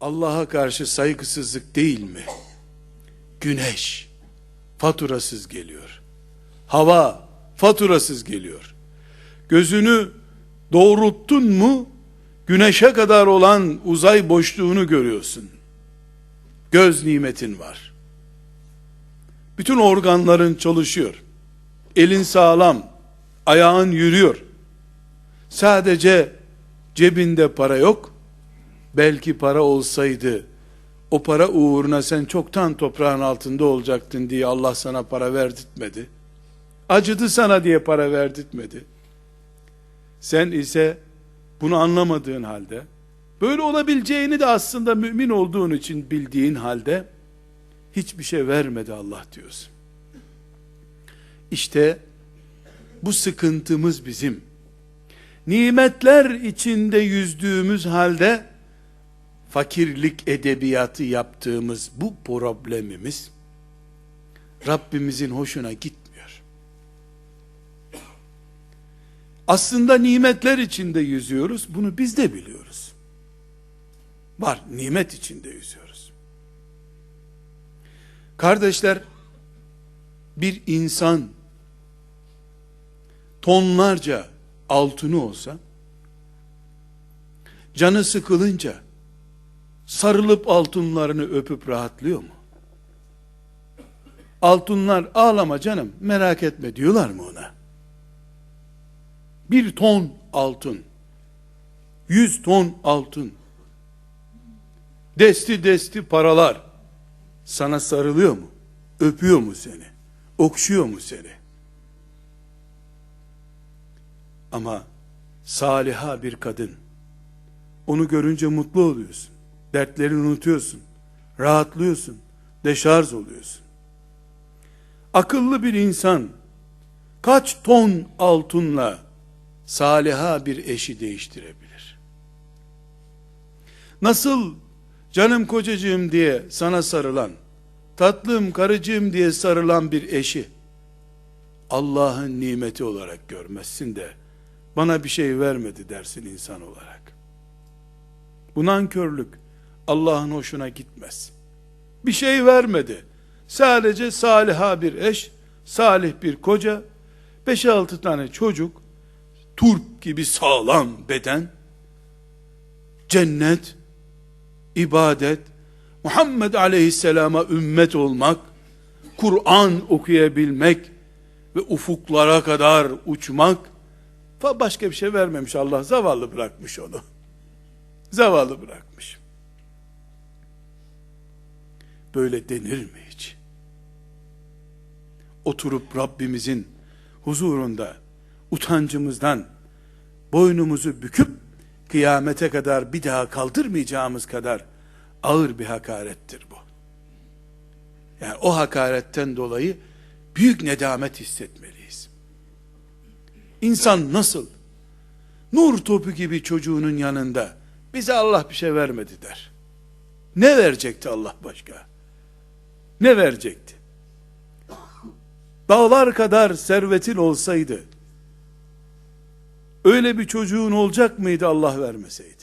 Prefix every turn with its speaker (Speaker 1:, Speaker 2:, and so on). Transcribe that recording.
Speaker 1: Allah'a karşı saygısızlık değil mi? Güneş faturasız geliyor. Hava faturasız geliyor. Gözünü doğrulttun mu güneşe kadar olan uzay boşluğunu görüyorsun. Göz nimetin var. Bütün organların çalışıyor. Elin sağlam, ayağın yürüyor. Sadece cebinde para yok. Belki para olsaydı o para uğruna sen çoktan toprağın altında olacaktın diye Allah sana para verdirtmedi. Acıdı sana diye para verdirtmedi. Sen ise bunu anlamadığın halde, böyle olabileceğini de aslında mümin olduğun için bildiğin halde, hiçbir şey vermedi Allah diyorsun. İşte bu sıkıntımız bizim. Nimetler içinde yüzdüğümüz halde, fakirlik edebiyatı yaptığımız bu problemimiz, Rabbimizin hoşuna gitmiyor. Aslında nimetler içinde yüzüyoruz. Bunu biz de biliyoruz. Var, nimet içinde yüzüyoruz. Kardeşler, bir insan tonlarca altını olsa, canı sıkılınca sarılıp altınlarını öpüp rahatlıyor mu? Altınlar ağlama canım merak etme diyorlar mı ona? Bir ton altın, yüz ton altın, desti desti paralar sana sarılıyor mu? Öpüyor mu seni? Okşuyor mu seni? Ama saliha bir kadın, onu görünce mutlu oluyorsun. Dertlerini unutuyorsun. Rahatlıyorsun. Deşarj oluyorsun. Akıllı bir insan kaç ton altınla saliha bir eşi değiştirebilir? Nasıl canım kocacığım diye sana sarılan, tatlım karıcığım diye sarılan bir eşi Allah'ın nimeti olarak görmezsin de bana bir şey vermedi dersin insan olarak. Bu nankörlük Allah'ın hoşuna gitmez. Bir şey vermedi. Sadece saliha bir eş, salih bir koca, 5-6 tane çocuk, turp gibi sağlam beden, cennet, ibadet, Muhammed Aleyhisselam'a ümmet olmak, Kur'an okuyabilmek ve ufuklara kadar uçmak, başka bir şey vermemiş Allah, zavallı bırakmış onu. Zavallı bırakmış. Böyle denir mi hiç? Oturup Rabbimizin huzurunda utancımızdan boynumuzu büküp kıyamete kadar bir daha kaldırmayacağımız kadar ağır bir hakarettir bu. Yani o hakaretten dolayı büyük nedamet hissetmeliyiz. İnsan nasıl nur topu gibi çocuğunun yanında bize Allah bir şey vermedi der. Ne verecekti Allah başka? Ne verecekti? Dağlar kadar servetin olsaydı, öyle bir çocuğun olacak mıydı Allah vermeseydi?